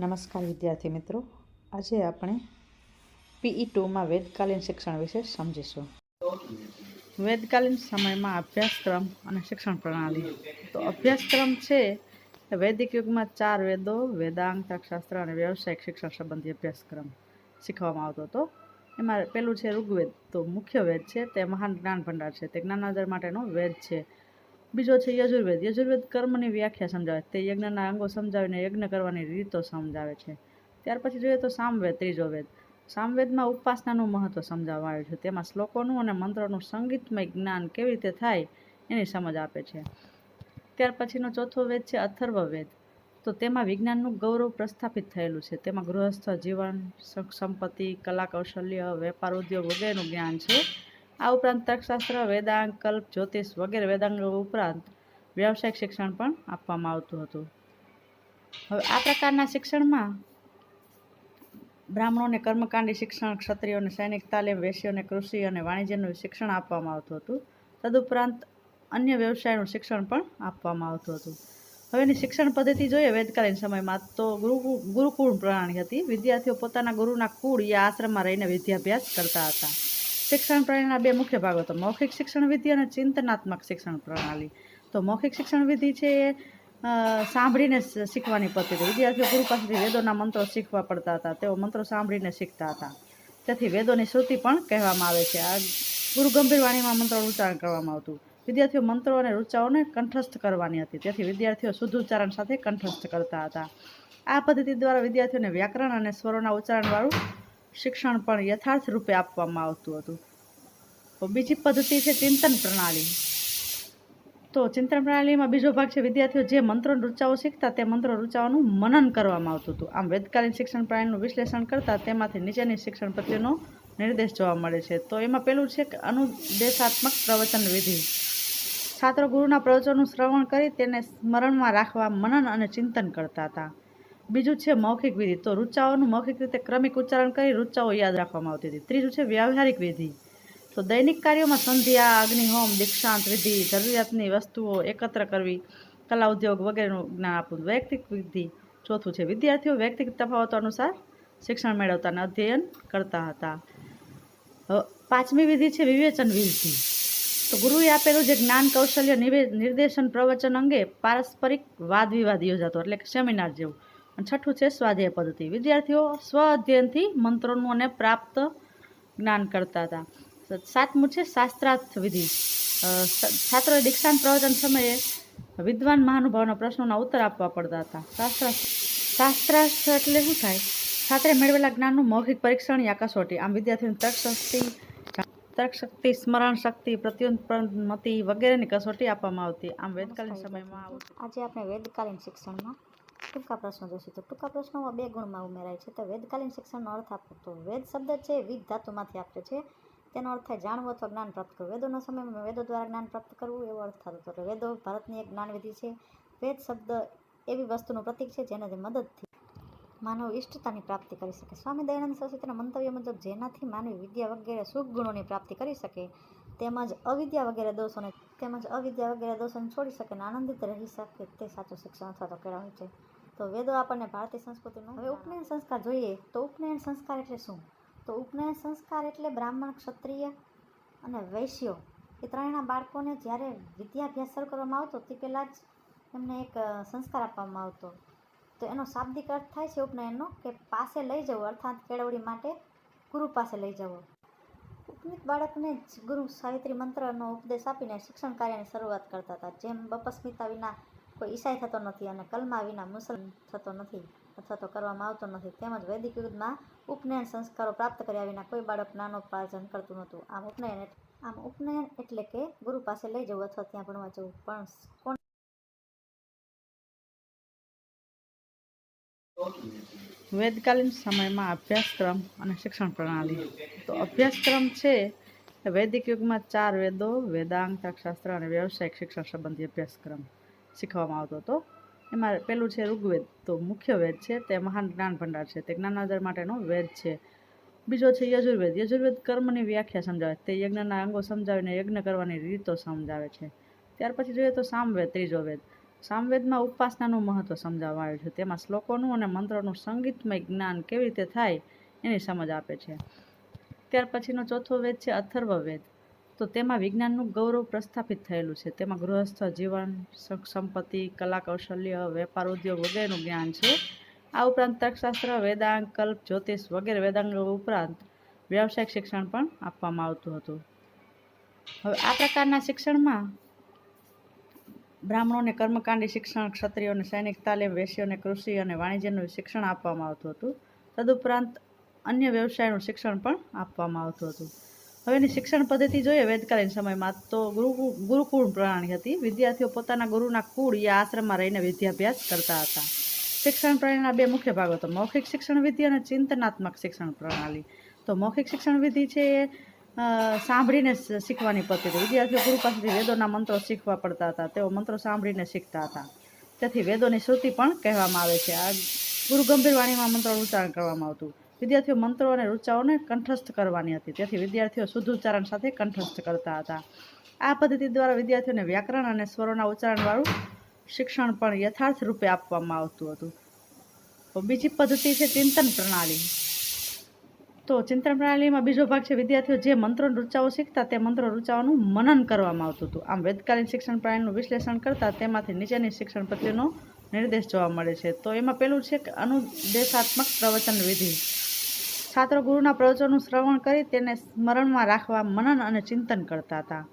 નમસ્કાર વિદ્યાર્થી મિત્રો. આજે આપણે પીઈ ટુમાં વેદકાલીન શિક્ષણ વિશે સમજીશું. વેદકાલીન સમયમાં અભ્યાસક્રમ અને શિક્ષણ પ્રણાલી. તો અભ્યાસક્રમ છે વૈદિક યુગમાં ચાર વેદો વેદાંગ તર્કશાસ્ત્ર અને વ્યવસાયિક શિક્ષણ સંબંધી અભ્યાસક્રમ શીખવામાં આવતો હતો. એમાં પેલું છે ઋગ્વેદ. તો મુખ્ય વેદ છે તે મહાન જ્ઞાન ભંડાર છે. તે જ્ઞાનાદર માટેનો વેદ છે. બીજો છે યજુર્વેદ. યજુર્વેદ કર્મની વ્યાખ્યા સમજાવે તે યજ્ઞના અંગો સમજાવીને યજ્ઞ કરવાની રીતો સમજાવે છે. ત્યાર પછી જોઈએ તો સામવેદ, ત્રીજો વેદ. સામવેદમાં ઉપાસનાનું મહત્વ સમજાવવામાં આવ્યું છે. તેમાં શ્લોકોનું અને મંત્રોનું સંગીતમય જ્ઞાન કેવી રીતે થાય એની સમજ આપે છે. ત્યાર પછીનો ચોથો વેદ છે અથર્વવેદ તો તેમાં વિજ્ઞાનનું ગૌરવ પ્રસ્થાપિત થયેલું છે. તેમાં ગૃહસ્થ જીવન, સંપત્તિ કલા કૌશલ્ય વેપાર, ઉદ્યોગ વગેરેનું જ્ઞાન છે. આ ઉપરાંત તર્કશાસ્ત્ર વેદાંગ કલ્પ, જ્યોતિષ વગેરે વેદાંગો ઉપરાંત વ્યવસાયિક શિક્ષણ પણ આપવામાં આવતું હતું. હવે આ પ્રકારના શિક્ષણમાં બ્રાહ્મણોને કર્મકાંડી શિક્ષણ, ક્ષત્રિયોને સૈનિક તાલીમ, વેશ્યોને કૃષિ અને વાણિજ્યનું શિક્ષણ આપવામાં આવતું હતું. તદુપરાંત અન્ય વ્યવસાયનું શિક્ષણ પણ આપવામાં આવતું હતું. હવેની શિક્ષણ પદ્ધતિ જોઈએ વેદકાલીન સમયમાં તો ગુરુ, ગુરુકુળ પ્રણાલી હતી. વિદ્યાર્થીઓ પોતાના ગુરુના કુળ યા આશ્રમમાં રહીને વિદ્યાભ્યાસ કરતા હતા. શિક્ષણ પ્રણાલીના બે મુખ્ય ભાગો, તો મૌખિક શિક્ષણ વિધિ અને ચિંતનાત્મક શિક્ષણ પ્રણાલી. તો મૌખિક શિક્ષણ વિધિ છે એ સાંભળીને શીખવાની પદ્ધતિ. વિદ્યાર્થીઓ ગુરુ પાસેથી વેદોના મંત્રો શીખવા પડતા હતા. તેઓ મંત્રો સાંભળીને શીખતા હતા. તેથી વેદોની શ્રુતિ પણ કહેવામાં આવે છે. આ ગુરુ ગંભીર વાણીમાં મંત્રોનું ઉચ્ચારણ કરવામાં આવતું. વિદ્યાર્થીઓ મંત્રો અને રૂચાઓને કંઠસ્થ કરવાની હતી. તેથી વિદ્યાર્થીઓ શુદ્ધ ઉચ્ચારણ સાથે કંઠસ્થ કરતા હતા. આ પદ્ધતિ દ્વારા વિદ્યાર્થીઓને વ્યાકરણ અને સ્વરોના ઉચ્ચારણવાળું શિક્ષણ પણ યથાર્થ રૂપે આપવામાં આવતું હતું. બીજી પદ્ધતિ છે ચિંતન પ્રણાલી. તો ચિંતન પ્રણાલીમાં બીજો ભાગ છે વિદ્યાર્થીઓ જે મંત્રો રૂચાઓ શીખતા તે મંત્રો રૂચાઓનું મનન કરવામાં આવતું હતું. આમ વેદકાલીન શિક્ષણ પ્રણાલીનું વિશ્લેષણ કરતાં તેમાંથી નીચેની શિક્ષણ પ્રત્યેનો નિર્દેશ જોવા મળે છે. તો એમાં પેલું છે કે અનુદેશાત્મક પ્રવચન વિધિ. છાત્રો ગુરુના પ્રવચનનું શ્રવણ કરી તેને સ્મરણમાં રાખવા મનન અને ચિંતન કરતા હતા. બીજું છે મૌખિક વિધિ. તો રૂચાઓનું મૌખિક રીતે ક્રમિક ઉચ્ચારણ કરી રૂચાઓ યાદ રાખવામાં આવતી હતી. ત્રીજું છે વ્યવહારિક વિધિ. તો દૈનિક કાર્યોમાં સંધ્યા અગ્નિહોમ દીક્ષાંત, વિધિ, જરૂરિયાતની વસ્તુઓ એકત્ર કરવી, કલા ઉદ્યોગ વગેરેનું જ્ઞાન આપવું. વૈયક્તિક વિધિ. ચોથું છે વિદ્યાર્થીઓ વૈયક્તિક તફાવતો અનુસાર શિક્ષણ મેળવતા અને અધ્યયન કરતા હતા. પાંચમી વિધિ છે વિવેચન વિધિ. તો ગુરુએ આપેલું જે જ્ઞાન કૌશલ્ય નિર્દેશન પ્રવચન અંગે પારસ્પરિક વાદ વિવાદ યોજાતો, એટલે કે સેમિનાર જેવું. અને છઠ્ઠું છે સ્વાધ્યાય પદ્ધતિ. વિદ્યાર્થીઓ સ્વ અધ્યયનથી મંત્રોનું અને પ્રાપ્ત જ્ઞાન કરતા હતા. સાતમું છે શાસ્ત્રાર્થ વિધિ છાત્ર છાત્રોએ દીક્ષાંત પ્રવચન સમયે વિદ્વાન મહાનુભાવના પ્રશ્નોના ઉત્તર આપવા પડતા હતા. શાસ્ત્રાર્થ શાસ્ત્રાર્થ એટલે શું થાય? છાત્રે મેળવેલા જ્ઞાનનું મૌખિક પરીક્ષણ યા કસોટી. આમ વિદ્યાર્થીઓની તર્કશક્તિ તર્કશક્તિ સ્મરણ શક્તિ પ્રત્યુત્પન્નમતિ વગેરેની કસોટી આપવામાં આવતી. આમ વેદકાલીન સમયમાં આજે આપણે વેદકાલીન શિક્ષણમાં ટૂંકા પ્રશ્નો જોઈશું તો ટૂંકા પ્રશ્નોમાં બે ગુણમાં ઉમેરાય છે. તો વેદકાલીન શિક્ષણનો અર્થ આપો. તો વેદ શબ્દ છે, વિધ ધાતુમાંથી આપે છે. તેનો અર્થ થાય જાણવું અથવા જ્ઞાન પ્રાપ્ત કરવું. વેદોના સમયમાં વેદો દ્વારા જ્ઞાન પ્રાપ્ત કરવું એવો અર્થ થતો હતો એટલે વેદો ભારતની એક જ્ઞાનવિધિ છે. વેદ શબ્દ એવી વસ્તુનું પ્રતીક છે જેનાથી મદદથી માનવ ઇષ્ટતાની પ્રાપ્તિ કરી શકે. સ્વામી દયાનંદ સરસ્વતીના મંતવ્ય મુજબ જેનાથી માનવી વિદ્યા વગેરે સુખ ગુણોની પ્રાપ્તિ કરી શકે, તેમજ અવિદ્યા વગેરે દોષોને તેમજ અવિદ્યા વગેરે દોષોને છોડી શકે અને આનંદિત રહી શકે તે સાચું શિક્ષણ અથવા તો કેળવણી છે. તો વેદો આપણને ભારતીય સંસ્કૃતિનો હવે ઉપનયન સંસ્કાર જોઈએ. તો ઉપનયન સંસ્કાર એટલે શું? તો ઉપનયન સંસ્કાર એટલે બ્રાહ્મણ ક્ષત્રિય અને વૈશ્યો. એ ત્રણેયના બાળકોને જ્યારે વિદ્યાભ્યાસ શરૂ કરવામાં આવતો તે પહેલાં જ એમને એક સંસ્કાર આપવામાં આવતો. તો એનો શાબ્દિક અર્થ થાય છે ઉપનયનનો કે પાસે લઈ જવો અર્થાત કેળવણી માટે ગુરુ પાસે લઈ જવો. ઉપનીત બાળકને જ ગુરુ સાવિત્રી મંત્રનો ઉપદેશ આપીને શિક્ષણ કાર્યની શરૂઆત કરતા હતા. જેમ બપસ્મિતા વિના કોઈ ઈસાઈ થતો નથી અને કલમા વિના મુસલમાન થતો નથી અથવા તો કરવામાં આવતો નથી. તેમજ વૈદિક યુગમાં ઉપનયન સંસ્કારો પ્રાપ્ત કર્યા વિના કોઈ બાળક જ્ઞાનોપાર્જન કરતું નહોતું. આમ ઉપનયન આમ ઉપનયન એટલે કે ગુરુ પાસે લઈ જવું અથવા ત્યાં ભણવા જવું. પણ કોણ વેદકાલીન સમયમાં અભ્યાસક્રમ અને શિક્ષણ પ્રણાલી. તો અભ્યાસક્રમ છે વૈદિક યુગમાં ચાર વેદો વેદાંગ તર્કશાસ્ત્ર અને વ્યવસાયિક શિક્ષણ સંબંધી અભ્યાસક્રમ. શીખવામાં આવતો હતો. એમાં પેલું છે ઋગ્વેદ. તો મુખ્ય વેદ છે, તે મહાન જ્ઞાન ભંડાર છે. તે જ્ઞાનાધાર માટેનો વેદ છે. બીજો છે યજુર્વેદ. યજુર્વેદ કર્મની વ્યાખ્યા સમજાવે. તે યજ્ઞના અંગો સમજાવીને યજ્ઞ કરવાની રીતો સમજાવે છે. ત્યાર પછી જોઈએ તો સામવેદ, ત્રીજો વેદ. સામવેદમાં ઉપાસનાનું મહત્ત્વ સમજાવવામાં આવ્યું છે. તેમાં શ્લોકોનું અને મંત્રોનું સંગીતમય જ્ઞાન કેવી રીતે થાય એની સમજ આપે છે. ત્યાર પછીનો ચોથો વેદ છે અથર્વવેદ. તો તેમાં વિજ્ઞાનનું ગૌરવ પ્રસ્થાપિત થયેલું છે. તેમાં ગૃહસ્થ, જીવન સંપત્તિ કલા કૌશલ્ય વેપાર, ઉદ્યોગ વગેરેનું જ્ઞાન છે. આ ઉપરાંત તર્કશાસ્ત્ર વેદાંગ કલ્પ, જ્યોતિષ વગેરે વેદાંગો ઉપરાંત વ્યવસાયિક શિક્ષણ પણ આપવામાં આવતું હતું. હવે આ પ્રકારના શિક્ષણમાં બ્રાહ્મણોને કર્મકાંડી શિક્ષણ, ક્ષત્રિયોને સૈનિક તાલીમ, વેશ્યોને કૃષિ અને વાણિજ્યનું શિક્ષણ આપવામાં આવતું હતું. તદુપરાંત અન્ય વ્યવસાયનું શિક્ષણ પણ આપવામાં આવતું હતું. હવેની શિક્ષણ પદ્ધતિ જોઈએ. વેદકાલીન સમયમાં તો ગુરુ ગુરુકુળ પ્રણાલી હતી. વિદ્યાર્થીઓ પોતાના ગુરુના કુળ યા આશ્રમમાં રહીને વિદ્યાભ્યાસ કરતા હતા. શિક્ષણ પ્રણાલીના બે મુખ્ય ભાગો તો મૌખિક શિક્ષણ વિધિ અને ચિંતનાત્મક શિક્ષણ પ્રણાલી. તો મૌખિક શિક્ષણ વિધિ છે એ સાંભળીને શીખવાની પદ્ધતિ. વિદ્યાર્થીઓ ગુરુ પાસેથી વેદોના મંત્રો શીખવા પડતા હતા. તેઓ મંત્રો સાંભળીને શીખતા હતા. તેથી વેદોની શ્રુતિ પણ કહેવામાં આવે છે. આ ગુરુ ગંભીર વાણીમાં મંત્રોનું ઉચ્ચારણ કરવામાં આવતું. વિદ્યાર્થીઓ મંત્રો અને રૂચાઓને કંઠસ્થ કરવાની હતી. તેથી વિદ્યાર્થીઓ શુદ્ધ ઉચ્ચારણ સાથે કંઠસ્થ કરતા હતા. આ પદ્ધતિ દ્વારા વિદ્યાર્થીઓને વ્યાકરણ અને સ્વરોના ઉચ્ચારણવાળું શિક્ષણ પણ યથાર્થ રૂપે આપવામાં આવતું હતું. બીજી પદ્ધતિ છે ચિંતન પ્રણાલી. તો ચિંતન પ્રણાલીમાં બીજો ભાગ છે વિદ્યાર્થીઓ જે મંત્રો રૂચાઓ શીખતા તે મંત્રો રૂચાઓનું મનન કરવામાં આવતું હતું. આમ વેદકાલીન શિક્ષણ પ્રણાલીનું વિશ્લેષણ કરતાં તેમાંથી નીચેની શિક્ષણ પદ્ધતિનો નિર્દેશ જોવા મળે છે. તો એમાં પેલું છે કે અનુદેશાત્મક પ્રવચન વિધિ. છાત્રો ગુરુના પ્રવચનનું શ્રવણ કરી તેને સ્મરણમાં રાખવા મનન અને ચિંતન કરતા હતા.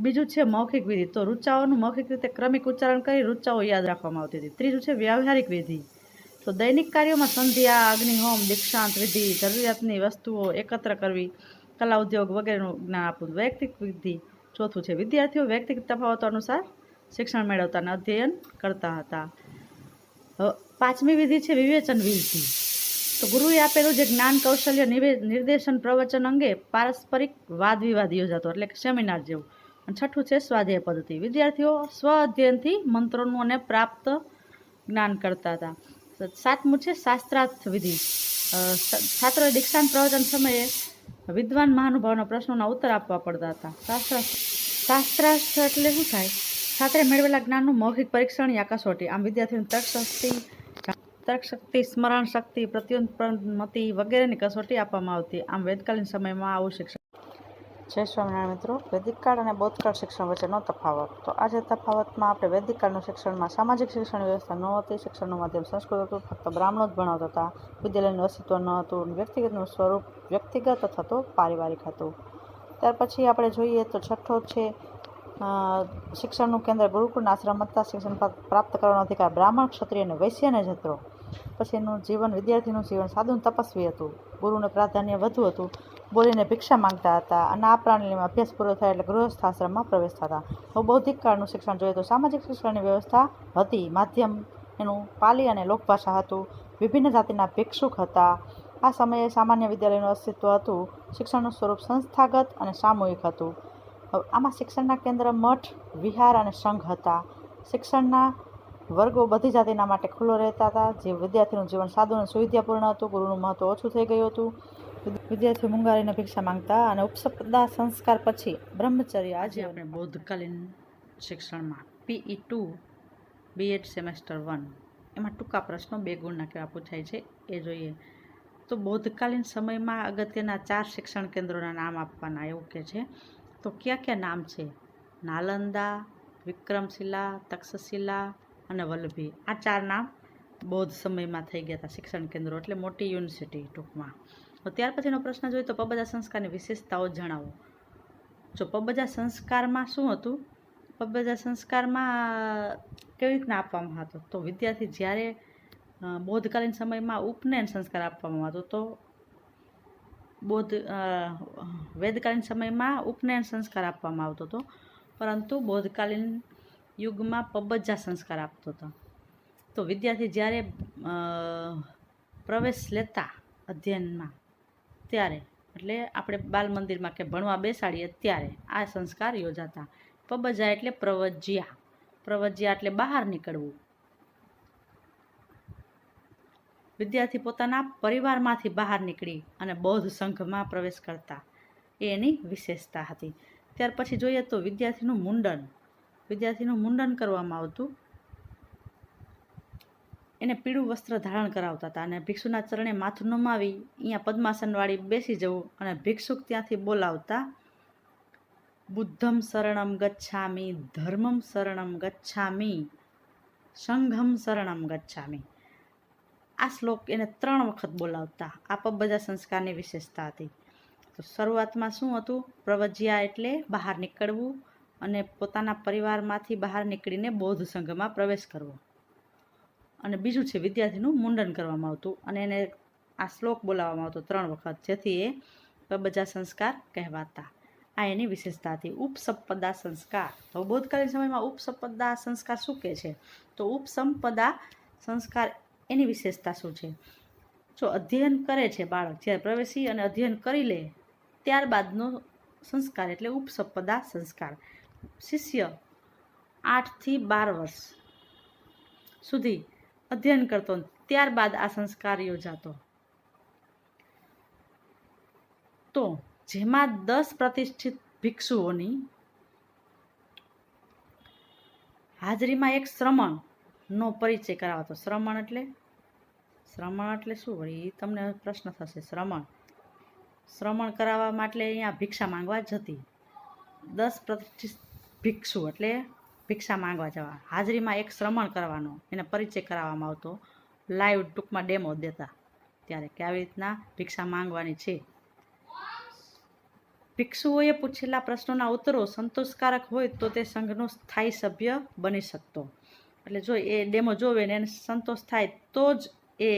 બીજું છે મૌખિક વિધિ. તો રૂચાઓનું મૌખિક રીતે ક્રમિક ઉચ્ચારણ કરી રૂચાઓ યાદ રાખવામાં આવતી હતી. ત્રીજું છે વ્યવહારિક વિધિ. તો દૈનિક કાર્યોમાં સંધ્યા અગ્નિહોમ દીક્ષાંત, વિધિ, જરૂરિયાતની વસ્તુઓ એકત્ર કરવી, કલા ઉદ્યોગ વગેરેનું જ્ઞાન આપવું. વૈયક્તિક વિધિ. ચોથું છે વિદ્યાર્થીઓ વૈયક્તિક તફાવતો અનુસાર શિક્ષણ મેળવતા અને અધ્યયન કરતા હતા. પાંચમી વિધિ છે વિવેચન વિધિ. તો ગુરુએ આપેલું જે જ્ઞાન કૌશલ્ય નિર્દેશન પ્રવચન અંગે પારસ્પરિક વાદ વિવાદ યોજાતો, એટલે કે સેમિનાર જેવું. અને છઠ્ઠું છે સ્વાધ્યાય પદ્ધતિ. વિદ્યાર્થીઓ સ્વ અધ્યયનથી મંત્રોનું અને પ્રાપ્ત જ્ઞાન કરતા હતા. સાતમું છે શાસ્ત્રાર્થ વિધિ. છાત્ર દીક્ષાંત પ્રવચન સમયે વિદ્વાન મહાનુભાવના પ્રશ્નોના ઉત્તર આપવા પડતા હતા. શાસ્ત્ર, શાસ્ત્રાર્થ એટલે શું થાય? છાત્રે મેળવેલા જ્ઞાનનું મૌખિક પરીક્ષણ યા કસોટી. આમ વિદ્યાર્થીઓની તર્કશક્તિ તર્કશક્તિ સ્મરણ શક્તિ પ્રત્યુત્પન્નમતિ વગેરેની કસોટી આપવામાં આવતી. આમ વેદકાલીન સમયમાં આવું શિક્ષણ જય સ્વામિનારાયણ મિત્રો. વૈદિક કાળ અને બૌદ્ધકાળ શિક્ષણ વચ્ચેનો તફાવત. તો આજે તફાવતમાં આપણે વૈદિક કાળનું શિક્ષણમાં સામાજિક શિક્ષણ વ્યવસ્થા ન હતી. શિક્ષણનું માધ્યમ સંસ્કૃત હતું. ફક્ત બ્રાહ્મણો જ ભણાવતા હતા. વિદ્યાલયનું અસ્તિત્વ ન હતું. વ્યક્તિગતનું સ્વરૂપ વ્યક્તિગત અથવા તો પારિવારિક હતું. ત્યાર પછી આપણે જોઈએ તો છઠ્ઠો છે શિક્ષણનું કેન્દ્ર ગુરુકુળના આશ્રમ હતા શિક્ષણ પ્રાપ્ત કરવાનો અધિકાર બ્રાહ્મણ, ક્ષત્રિય અને વૈશ્યને જ હતો પછી એનું જીવન, વિદ્યાર્થીનું જીવન સાદું તપસ્વી હતું. ગુરુને પ્રાધાન્ય વધુ હતું. બોલીને ભિક્ષા માંગતા હતા અને આ પ્રણાલીમાં અભ્યાસ પૂરો થાય એટલે ગૃહસ્થ આશ્રમમાં પ્રવેશતા હતા. તો બૌદ્ધિક કાળનું શિક્ષણ જોઈએ તો સામાજિક શિક્ષણની વ્યવસ્થા હતી. માધ્યમ એનું પાલી અને લોકભાષા હતું. વિભિન્ન જાતિના ભિક્ષુક હતા. આ સમયે સામાન્ય વિદ્યાલયનું અસ્તિત્વ હતું. શિક્ષણનું સ્વરૂપ સંસ્થાગત અને સામૂહિક હતું. આમાં શિક્ષણના કેન્દ્ર મઠ, વિહાર અને સંઘ હતા. શિક્ષણના વર્ગો બધી જાતિના માટે ખુલ્લો રહેતા હતા. જે વિદ્યાર્થીનું જીવન સાદું અને સુવિધાપૂર્ણ હતું, ગુરુનું મહત્વ ઓછું થઈ ગયું હતું. વિદ્યાર્થીઓ મુંગારીને ભિક્ષા માંગતા અને ઉપસપદા સંસ્કાર પછી બ્રહ્મચર્ય આજે આપણે બૌદ્ધકાલીન શિક્ષણમાં P E two B Ed semester one એમાં ટૂંકા પ્રશ્નો બે ગુણના કેવા પૂછાય છે એ જોઈએ. તો બૌદ્ધકાલીન સમયમાં અગત્યના ચાર શિક્ષણ કેન્દ્રોના નામ આપવાના એવું કે છે. તો કયા કયા નામ છે? નાલંદા, વિક્રમશિલા, તક્ષશિલા અને વલ્લભી. આ ચાર નામ બૌદ્ધ સમયમાં થઈ ગયા હતા શિક્ષણ કેન્દ્રો એટલે મોટી યુનિવર્સિટી ટૂંકમાં. તો ત્યાર પછીનો પ્રશ્ન જોઈએ તો પબજા સંસ્કારની વિશેષતાઓ જણાવો. જો પબજા સંસ્કારમાં શું હતું? પબજા સંસ્કારમાં કેવી રીતના આપવામાં હતો? તો વિદ્યાર્થી જ્યારે બૌદ્ધકાલીન સમયમાં ઉપનયન સંસ્કાર આપવામાં આવતો તો બૌદ્ધ વેદકાલીન સમયમાં ઉપનયન સંસ્કાર આપવામાં આવતો હતો. પરંતુ બૌદ્ધકાલીન યુગમાં પબજા સંસ્કાર આપતો હતો. તો વિદ્યાર્થી જ્યારે પ્રવેશ લેતા અધ્યયનમાં, ત્યારે, એટલે આપણે બાલ મંદિરમાં કે ભણવા બેસાડીએ ત્યારે આ સંસ્કાર યોજાતા. પબજા એટલે પ્રવજ્યા. પ્રવજ્યા એટલે બહાર નીકળવું. વિદ્યાર્થી પોતાના પરિવારમાંથી બહાર નીકળી અને બૌદ્ધ સંઘમાં પ્રવેશ કરતા. એ એની વિશેષતા હતી. ત્યાર પછી જોઈએ તો વિદ્યાર્થીનું મુંડન. વિદ્યાર્થીનું મુંડન કરવામાં આવતું. એને પીળું વસ્ત્ર ધારણ કરાવતા હતા અને ભિક્ષુના ચરણે માથું નમાવી અહીંયા પદ્માસનવાળી બેસી જવું અને ભિક્ષુક ત્યાંથી બોલાવતા, બુદ્ધમ શરણમ ગચ્છામી, ધર્મમ શરણમ ગચ્છામી, સંઘમ શરણમ ગચ્છામિ. આ શ્લોક એને ત્રણ વખત બોલાવતા આ બધા સંસ્કારની વિશેષતા હતી. તો શરૂઆતમાં શું હતું? પ્રવજ્યા એટલે બહાર નીકળવું અને પોતાના પરિવારમાંથી બહાર નીકળીને બૌદ્ધ સંઘમાં પ્રવેશ કરવો. અને બીજું છે વિદ્યાર્થીનું મુંડન કરવામાં આવતું અને એને આ શ્લોક બોલાવવામાં આવતો ત્રણ વખત, જેથી એ બજા સંસ્કાર કહેવાતા. આ એની વિશેષતા હતી. ઉપસંપદા સંસ્કાર. તો બોધકાલીન સમયમાં ઉપસંપદા સંસ્કાર શું કહે છે? તો ઉપસંપદા સંસ્કાર એની વિશેષતા શું છે? જો અધ્યયન કરે છે બાળક, જ્યારે પ્રવેશી અને અધ્યયન કરી લે, ત્યારબાદનો સંસ્કાર એટલે ઉપસપદા સંસ્કાર. શિષ્ય આઠથી બાર વર્ષ સુધી અધ્યયન કરતો ત્યારબાદ આ સંસ્કાર યોજાતો. તો જેમાં દસ પ્રતિષ્ઠિત ભિક્ષુઓની હાજરીમાં એક શ્રમણનો પરિચય કરાવતો. શ્રમણ એટલે શ્રમણ એટલે શું વળી? એ તમને પ્રશ્ન થશે, શ્રમણ. શ્રમણ કરાવવા માટે અહીંયા ભિક્ષા માંગવા જતી. દસ પ્રતિષ્ઠિત ભિક્ષુ એટલે ભિક્ષા માંગવા જવા. હાજરીમાં એક શ્રમણ કરવાનો, એને પરિચય કરાવવામાં આવતો. લાઈવ ટૂંકમાં ડેમો દેતા. ત્યારે કે આવી રીતના ભિક્ષા માંગવાની છે? ભિક્ષુઓએ પૂછેલા પ્રશ્નોના ઉત્તરો સંતોષકારક હોય તો તે સંઘનો સ્થાયી સભ્ય બની શકતો. એટલે જો એ ડેમો જોવે ને એને સંતોષ થાય તો જ એ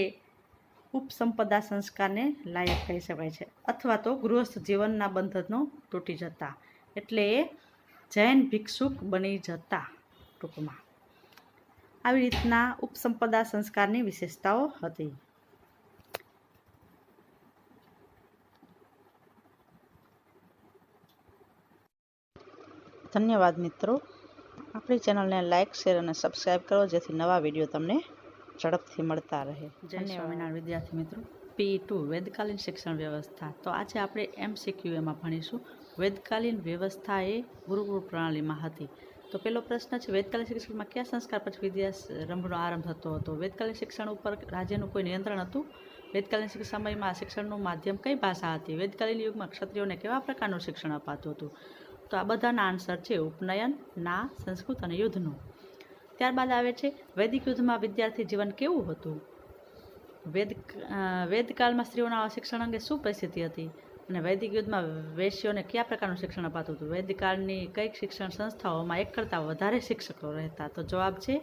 ઉપસંપદા સંસ્કારને લાયક કહી શકાય છે. અથવા તો ગૃહસ્થ જીવનના બંધનો તૂટી જતા, એટલે એ જૈન ભિક્ષુક બની જતા ટૂંકમાં. આવી રીતના ઉપસંપદા સંસ્કારની વિશેષતાઓ હતી. ધન્યવાદ મિત્રો. આપણી ચેનલને લાઇક, શેર અને સબસ્ક્રાઈબ કરો જેથી નવા વીડિયો તમને ઝડપથી મળતા રહે. જય સ્વામિનારાયણ વિદ્યાર્થી મિત્રો. પી ટુ વેદકાલીન શિક્ષણ વ્યવસ્થા. તો આજે આપણે એમસીક્યુ એમાં ભણીશું. વેદકાલીન વ્યવસ્થા એ ગુરુકુળ પ્રણાલીમાં હતી. તો પેલો પ્રશ્ન છે વેદકાલીન શિક્ષણમાં કયા સંસ્કાર પછી વિદ્યારંભનો આરંભ થતો હતો? વેદકાલીન શિક્ષણ ઉપર રાજ્યનું કોઈ નિયંત્રણ હતું? વેદકાલીન શિક્ષણ સમયમાં શિક્ષણનું માધ્યમ કઈ ભાષા હતી? વેદકાલીન યુગમાં ક્ષત્રિયોને કેવા પ્રકારનું શિક્ષણ અપાતું હતું? તો આ બધાના આન્સર છે ઉપનયન ના સંસ્કૃત અને યુદ્ધનું. ત્યારબાદ આવે છે, વૈદિક યુદ્ધમાં વિદ્યાર્થી જીવન કેવું હતું? વેદ વેદકાળમાં સ્ત્રીઓના શિક્ષણ અંગે શું પરિસ્થિતિ હતી? અને વૈદિક યુદ્ધમાં વેશ્યોને કયા પ્રકારનું શિક્ષણ અપાતું હતું? વૈદિકાળની કઈ શિક્ષણ સંસ્થાઓમાં એક કરતાં વધારે શિક્ષકો રહેતા. તો જવાબ છે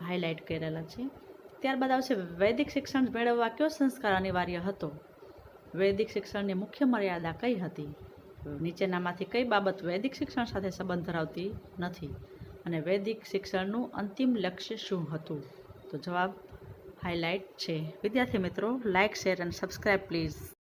હાઇલાઇટ કરેલા છે. ત્યારબાદ આવશે, વૈદિક શિક્ષણ મેળવવા કયો સંસ્કાર અનિવાર્ય હતો? વૈદિક શિક્ષણની મુખ્ય મર્યાદા કઈ હતી? નીચેનામાંથી કઈ બાબત વૈદિક શિક્ષણ સાથે સંબંધ ધરાવતી નથી? અને વૈદિક શિક્ષણનું અંતિમ લક્ષ્ય શું હતું? તો જવાબ હાઇલાઇટ છે. વિદ્યાર્થી મિત્રો લાઇક શેર અને સબસ્ક્રાઈબ પ્લીઝ